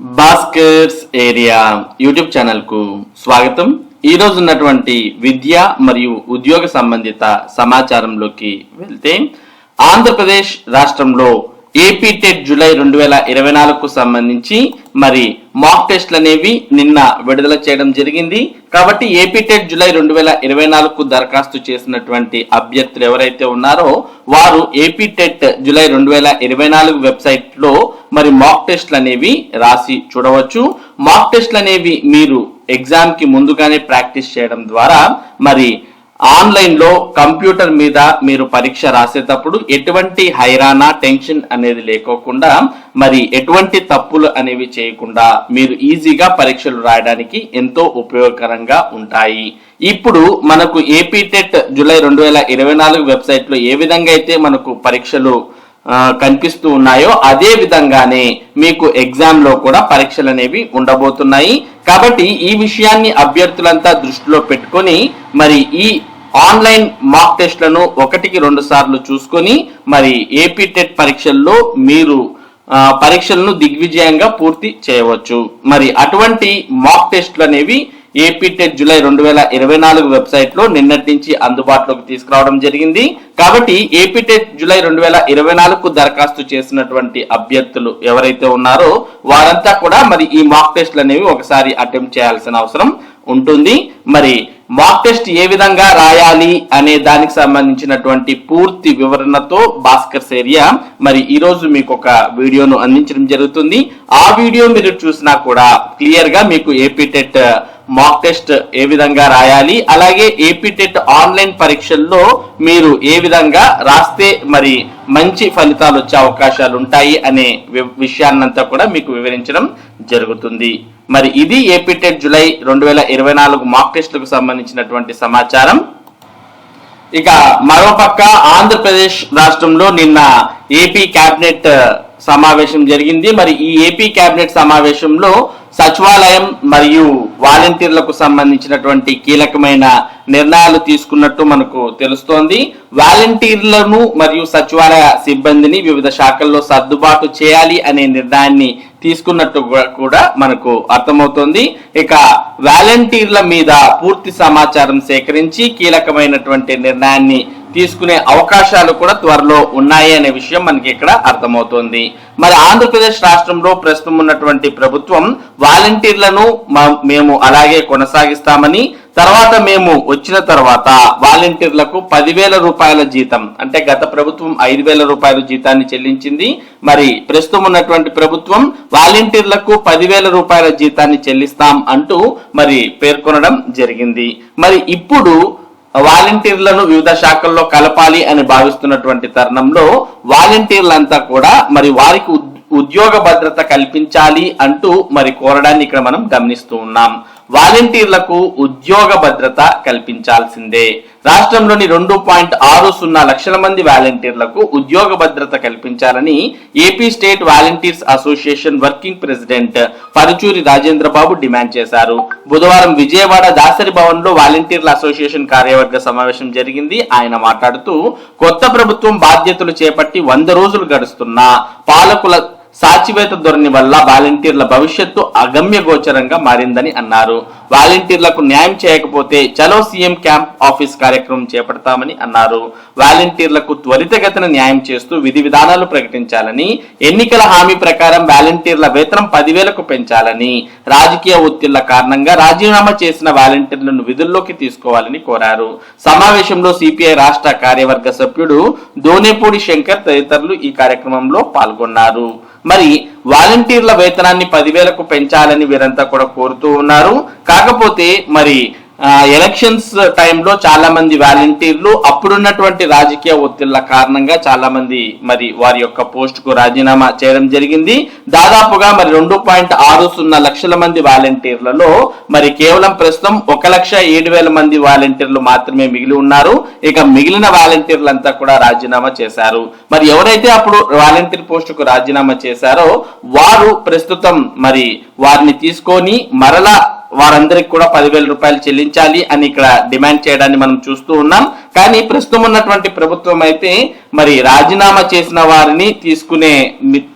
Bhaskar's area YouTube ఛానల్కు స్వాగతం. ఈ రోజు ఉన్నటువంటి విద్య మరియు ఉద్యోగ సంబంధిత సమాచారంలోకి వెళ్తే ఆంధ్రప్రదేశ్ రాష్ట్రంలో ఏపీ టెట్ జూలై రెండు వేల ఇరవై నాలుగుకు సంబంధించి మరి మాక్ టెస్ట్లు అనేవి నిన్న విడుదల చేయడం జరిగింది. కాబట్టి ఏపీ టెట్ జూలై రెండు వేల ఇరవై నాలుగుకు దరఖాస్తు చేసినటువంటి అభ్యర్థులు ఎవరైతే ఉన్నారో వారు ఏపీ టెట్ జూలై రెండు వేల ఇరవై నాలుగు వెబ్సైట్లో మరి మాక్ టెస్ట్లు అనేవి రాసి చూడవచ్చు. మాక్ టెస్ట్లు అనేవి మీరు ఎగ్జామ్కి ముందుగానే ప్రాక్టీస్ చేయడం ద్వారా మరి ఆన్లైన్లో కంప్యూటర్ మీద మీరు పరీక్ష రాసేటప్పుడు ఎటువంటి హైరానా టెన్షన్ అనేది లేకోకుండా మరి ఎటువంటి తప్పులు అనేవి చేయకుండా మీరు ఈజీగా పరీక్షలు రాయడానికి ఎంతో ఉపయోగకరంగా ఉంటాయి. ఇప్పుడు మనకు ఏపీ టెట్ జూలై రెండు వేల ఇరవై నాలుగు వెబ్సైట్లో ఏ విధంగా అయితే మనకు పరీక్షలు కనిపిస్తూ ఉన్నాయో అదే విధంగానే మీకు ఎగ్జామ్లో కూడా పరీక్షలు అనేవి ఉండబోతున్నాయి. కాబట్టి ఈ విషయాన్ని అభ్యర్థులంతా దృష్టిలో పెట్టుకొని మరి ఈ ఆన్లైన్ మాక్ టెస్ట్లను ఒకటికి రెండు సార్లు చూసుకొని మరి ఏపీ టెట్ పరీక్షల్లో మీరు పరీక్షలను దిగ్విజయంగా పూర్తి చేయవచ్చు. మరి అటువంటి మాక్ టెస్ట్లు అనేవి ఏపీ టెట్ జూలై రెండు వేల ఇరవై నాలుగు వెబ్సైట్లో నిన్నటి నుంచి అందుబాటులోకి తీసుకురావడం జరిగింది. కాబట్టి ఏపీ టెట్ జూలై రెండు వేల ఇరవై నాలుగుకు దరఖాస్తు చేసినటువంటి అభ్యర్థులు ఎవరైతే ఉన్నారో వారంతా కూడా మరి ఈ మాక్ టెస్ట్లు అనేవి ఒకసారి అటెంప్ట్ చేయాల్సిన అవసరం. ఉంటుంది. మరి మాక్ టెస్ట్ ఏ విధంగా రాయాలి అనే దానికి సంబంధించినటువంటి పూర్తి వివరణతో భాస్కర్స్ ఏరియా మరి ఈ రోజు మీకు ఒక వీడియోను అందించడం జరుగుతుంది. ఆ వీడియో మీరు చూసినా కూడా క్లియర్గా మీకు ఏపీ టెట్ మాక్ టెస్ట్ ఏ విధంగా రాయాలి అలాగే ఏపీ టెట్ ఆన్లైన్ పరీక్షల్లో మీరు ఏ విధంగా రాస్తే మరి మంచి ఫలితాలు వచ్చే అవకాశాలు ఉంటాయి అనే వి- విషయాన్నంతా కూడా మీకు వివరించడం జరుగుతుంది. మరి ఇది ఏపీటెట్ జూలై రెండు వేల ఇరవై నాలుగు మాక్ టెస్టులకు సంబంధించినటువంటి సమాచారం. ఇక మరోపక్క ఆంధ్రప్రదేశ్ రాష్ట్రంలో నిన్న ఏపీ కేబినెట్ సమావేశం జరిగింది. మరి ఈ ఏపీ కేబినెట్ సమావేశంలో సచివాలయం మరియు వాలంటీర్లకు సంబంధించినటువంటి కీలకమైన నిర్ణయాలు తీసుకున్నట్టు మనకు తెలుస్తోంది. వాలంటీర్లను మరియు సచివాలయ సిబ్బందిని వివిధ శాఖల్లో సర్దుబాటు చేయాలి అనే నిర్ణయాన్ని తీసుకున్నట్టు కూడా- కూడా మనకు అర్థమవుతోంది. ఇక వాలంటీర్ల మీద పూర్తి సమాచారం సేకరించి కీలకమైనటువంటి నిర్ణయాన్ని తీసుకునే అవకాశాలు కూడా త్వరలో ఉన్నాయి అనే విషయం మనకి ఇక్కడ అర్థమవుతోంది. మరి ఆంధ్రప్రదేశ్ రాష్ట్రంలో ప్రస్తుతం ఉన్నటువంటి ప్రభుత్వం వాలంటీర్లను మేము అలాగే కొనసాగిస్తామని తర్వాత మేము వచ్చిన తర్వాత వాలంటీర్లకు పదివేల రూపాయల జీతం అంటే గత ప్రభుత్వం ఐదు వేల రూపాయల జీతాన్ని చెల్లించింది. మరి ప్రస్తుతం ఉన్నటువంటి ప్రభుత్వం వాలంటీర్లకు పదివేల రూపాయల జీతాన్ని చెల్లిస్తాం అంటూ మరి పేర్కొనడం జరిగింది. మరి ఇప్పుడు వాలంటీర్లను వివిధ శాఖల్లో కలపాలి అని భావిస్తున్నటువంటి తరుణంలో వాలంటీర్లంతా కూడా మరి వారికి ఉద్- ఉద్యోగ భద్రత కల్పించాలి అంటూ మరి కోరడాన్ని ఇక్కడ మనం గమనిస్తూ ఉన్నాం. వాలంటీర్లకు ఉద్యోగ భద్రత కల్పించాల్సిందే. రాష్ట్రంలోని రెండు పాయింట్ ఆరు సున్నా లక్షల మంది వాలంటీర్లకు ఉద్యోగ భద్రత కల్పించాలని AP state volunteers association working president Paruchuri Rajendra Babu demand చేశారు. బుధవారం విజయవాడ దాసరి భవన్లో వాలంటీర్ల అసోసియేషన్ కార్యవర్గ సమావేశం జరిగింది. ఆయన మాట్లాడుతూ కొత్త ప్రభుత్వం బాధ్యతలు చేపట్టి వంద రోజులు గడుస్తున్నా పాలకుల సాచివేత ధోరణి వల్ల వాలంటీర్ల భవిష్యత్తు అగమ్య గోచరంగా మారిందని అన్నారు. వాలంటీర్లకు న్యాయం చేయకపోతే చలో సీఎం క్యాంప్ ఆఫీస్ కార్యక్రమం చేపడతామని అన్నారు. వాలంటీర్లకు త్వరితగతిన న్యాయం చేస్తూ విధి విధానాలు ప్రకటించాలని ఎన్నికల హామీ ప్రకారం వాలంటీర్ల వేతనం పదివేలకు పెంచాలని రాజకీయ ఒత్తిళ్ళ కారణంగా రాజీనామా చేసిన వాలంటీర్లను విధుల్లోకి తీసుకోవాలని కోరారు. సమావేశంలో సిపిఐ రాష్ట్ర కార్యవర్గ సభ్యుడు దోనేపూడి శంకర్ తదితరులు ఈ కార్యక్రమంలో పాల్గొన్నారు. మరి వాలంటీర్ల వేతనాన్ని పదివేలకు పెంచాలని వీరంతా కూడా కోరుతూ ఉన్నారు. కాకపోతే మరి ఎలక్షన్స్ టైంలో చాలా మంది వాలంటీర్లు అప్పుడున్నటువంటి రాజకీయ ఒత్తిళ్ళ కారణంగా చాలా మంది మరి వారి యొక్క పోస్ట్కు రాజీనామా చేయడం జరిగింది. దాదాపుగా మరి రెండు పాయింట్ ఆరు సున్నా లక్షల మంది వాలంటీర్లలో మరి కేవలం ప్రస్తుతం ఒక లక్ష ఏడు వేల మంది వాలంటీర్లు మాత్రమే మిగిలి ఉన్నారు. ఇక మిగిలిన వాలంటీర్లంతా కూడా రాజీనామా చేశారు. మరి ఎవరైతే అప్పుడు వాలంటీర్ పోస్టుకు రాజీనామా చేశారో వారు ప్రస్తుతం మరి వారిని తీసుకొని మరలా వారందరికి కూడా పదివేల రూపాయలు చెల్లించాలి అని ఇక్కడ డిమాండ్ చేయడాన్ని మనం చూస్తూ ఉన్నాం. కానీ ప్రస్తుతం ఉన్నటువంటి ప్రభుత్వం అయితే మరి రాజీనామా చేసిన వారిని తీసుకునే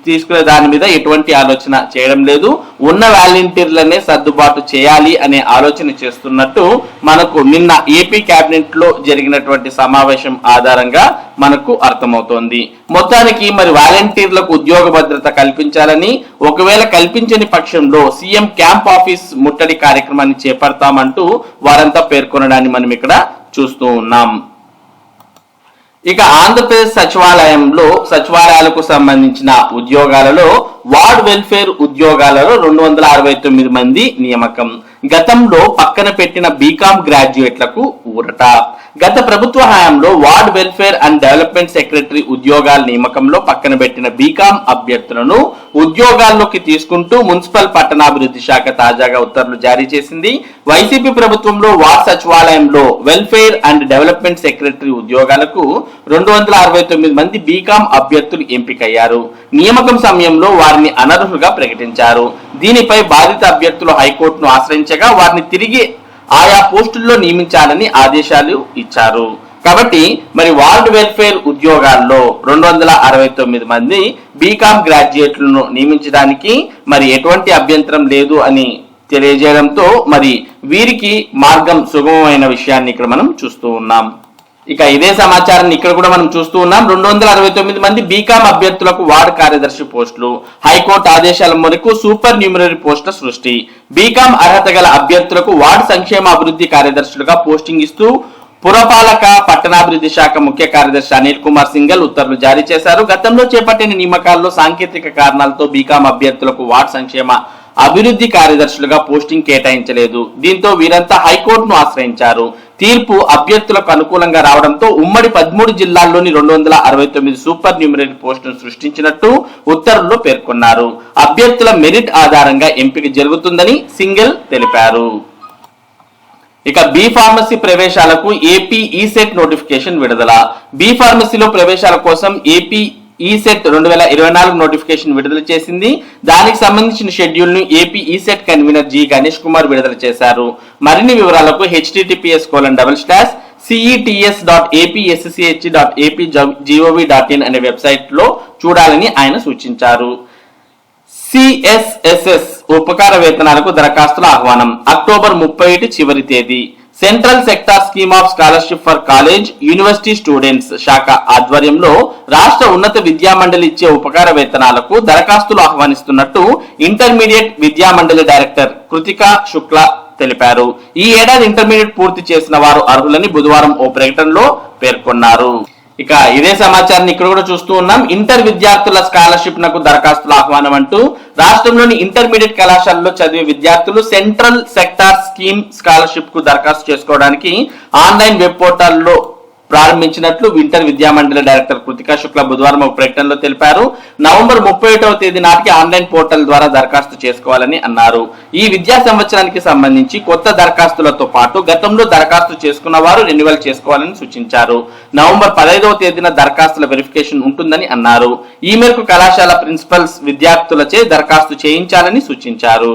తీసుకునే దాని మీద ఎటువంటి ఆలోచన చేయడం లేదు. ఉన్న వాలంటీర్లనే సర్దుబాటు చేయాలి అనే ఆలోచన చేస్తున్నట్టు మనకు నిన్న ఏపీ కేబినెట్లో జరిగినటువంటి సమావేశం ఆధారంగా మనకు అర్థమవుతోంది. మొత్తానికి మరి వాలంటీర్లకు ఉద్యోగ భద్రత కల్పించాలని ఒకవేళ కల్పించని పక్షంలో సీఎం క్యాంప్ ఆఫీస్ ముట్టడి కార్యక్రమాన్ని చేపడతామంటూ వారంతా పేర్కొనడాన్ని మనం ఇక్కడ చూస్తూ ఉన్నాం. ఇక ఆంధ్రప్రదేశ్ సచివాలయంలో సచివాలయాలకు సంబంధించిన ఉద్యోగాలలో వార్డ్ వెల్ఫేర్ ఉద్యోగాలలో రెండు వందల అరవై తొమ్మిది మంది నియామకం. గతంలో పక్కన పెట్టిన బీకామ్ గ్రాడ్యుయేట్లకు ఊరట. గత ప్రభుత్వ హయాంలో ward welfare and development secretary ఉద్యోగాల నియామకంలో పక్కన పెట్టిన బీకామ్ అభ్యర్థులను ఉద్యోగాల్లోకి తీసుకుంటూ మున్సిపల్ పట్టణాభివృద్ధి శాఖ తాజాగా ఉత్తర్వులు జారీ చేసింది. వైసీపీ ప్రభుత్వంలో వార్డ్ సచివాలయంలో వెల్ఫేర్ అండ్ డెవలప్మెంట్ సెక్రటరీ ఉద్యోగాలకు రెండు వందల అరవై తొమ్మిది మంది బీకామ్ అభ్యర్థులు ఎంపికయ్యారు. నియామకం సమయంలో వారిని అనర్హులుగా ప్రకటించారు. దీనిపై బాధిత అభ్యర్థులు హైకోర్టును ఆశ్రయించగా వారిని తిరిగి ఆయా పోస్టుల్లో నియమించాలని ఆదేశాలు ఇచ్చారు. కాబట్టి మరి వార్డ్ వెల్ఫేర్ ఉద్యోగాల్లో రెండు వందల అరవై తొమ్మిది మంది బీకామ్ గ్రాడ్యుయేట్లను నియమించడానికి మరి ఎటువంటి అభ్యంతరం లేదు అని తెలియజేయడంతో మరి వీరికి మార్గం సుగమమైన విషయాన్ని ఇక్కడ మనం చూస్తూ ఉన్నాం. ఇక ఇదే సమాచారాన్ని ఇక్కడ కూడా మనం చూస్తూ ఉన్నాం. రెండు వందల అరవై తొమ్మిది మంది బీకామ్ అభ్యర్థులకు వార్డ్ కార్యదర్శి పోస్టులు హైకోర్టు ఆదేశాల మేరకు సూపర్ న్యూమరీ పోస్టుల సృష్టి. బీకామ్ అర్హత గల అభ్యర్థులకు వార్డ్ సంక్షేమ అభివృద్ధి కార్యదర్శులుగా పోస్టింగ్ ఇస్తూ పురపాలక పట్టణాభివృద్ధి శాఖ ముఖ్య కార్యదర్శి అనిల్ కుమార్ సింగల్ ఉత్తర్వులు జారీ చేశారు. గతంలో చేపట్టిన నియామకాల్లో సాంకేతిక కారణాలతో బీకామ్ అభ్యర్థులకు వార్డ్ సంక్షేమ అభివృద్ధి కార్యదర్శులుగా పోస్టింగ్ కేటాయించలేదు. దీంతో వీరంతా హైకోర్టును ఆశ్రయించారు. తీర్పు అభ్యర్థులకు అనుకూలంగా రావడంతో ఉమ్మడి పదమూడు జిల్లాల్లోని రెండు వందల అరవై తొమ్మిది సూపర్ న్యూమరీ పోస్టును సృష్టించినట్టు ఉత్తర్వుల్లో పేర్కొన్నారు. అభ్యర్థుల మెరిట్ ఆధారంగా ఎంపిక జరుగుతుందని సింగిల్ తెలిపారు. ఇక బి ఫార్మసీ ప్రవేశాలకు ఏపీ ఈసెట్ నోటిఫికేషన్ విడుదల. బి ఫార్మసీలో ప్రవేశాల కోసం ఏపీ E ఈసెట్ రెండు వేల ఇరవై నాలుగు నోటిఫికేషన్ విడుదల చేసింది. దానికి సంబంధించిన షెడ్యూల్ను AP ECET convener G Ganesh Kumar విడుదల చేశారు. మరిన్ని వివరాలకు HTTPS colon double slash CETS dot APSCHE dot AP GOV dot in అనే వెబ్సైట్లో చూడాలని ఆయన సూచించారు. సిఎస్ఎస్ఎస్ ఉపకార వేతనాలకు దరఖాస్తుల ఆహ్వానం. అక్టోబర్ ముప్పై చివరి తేదీ. Central sector scheme of scholarship for college university students శాఖ ఆధ్వర్యంలో రాష్ట్ర ఉన్నత విద్యా మండలి ఇచ్చే ఉపకార వేతనాలకు దరఖాస్తులు ఆహ్వానిస్తున్నట్టు ఇంటర్మీడియట్ విద్యా మండలి డైరెక్టర్ కృతికా శుక్లా తెలిపారు. ఈ ఏడాది ఇంటర్మీడియట్ పూర్తి చేసిన వారు అర్హులని బుధవారం ఓ ప్రకటనలో పేర్కొన్నారు. ఇక ఇదే సమాచారాన్ని ఇక్కడ కూడా చూస్తూ ఉన్నాం. ఇంటర్ విద్యార్థుల స్కాలర్షిప్ నకు దరఖాస్తుల ఆహ్వానం అంటూ రాష్ట్రంలోని ఇంటర్మీడియట్ కళాశాలలో చదివే విద్యార్థులు సెంట్రల్ సెక్టార్ స్కీమ్ స్కాలర్షిప్కు దరఖాస్తు చేసుకోవడానికి ఆన్లైన్ వెబ్ పోర్టల్లో ప్రారంభించినట్లు వింటర్ విద్యామండలి డైరెక్టర్ కృతికా శుక్ల బుధవారం ఒక ప్రకటనలో తెలిపారు. నవంబర్ ముప్పై ఒకటవ తేదీ నాటికి ఆన్లైన్ పోర్టల్ ద్వారా దరఖాస్తు చేసుకోవాలని అన్నారు. ఈ విద్యా సంవత్సరానికి సంబంధించి కొత్త దరఖాస్తులతో పాటు గతంలో దరఖాస్తు చేసుకున్న వారు రెన్యువల్ చేసుకోవాలని సూచించారు. నవంబర్ పదహైదవ తేదీన దరఖాస్తుల వెరిఫికేషన్ ఉంటుందని అన్నారు. ఈ మేరకు కళాశాల ప్రిన్సిపల్స్ విద్యార్థులచే దరఖాస్తు చేయించాలని సూచించారు.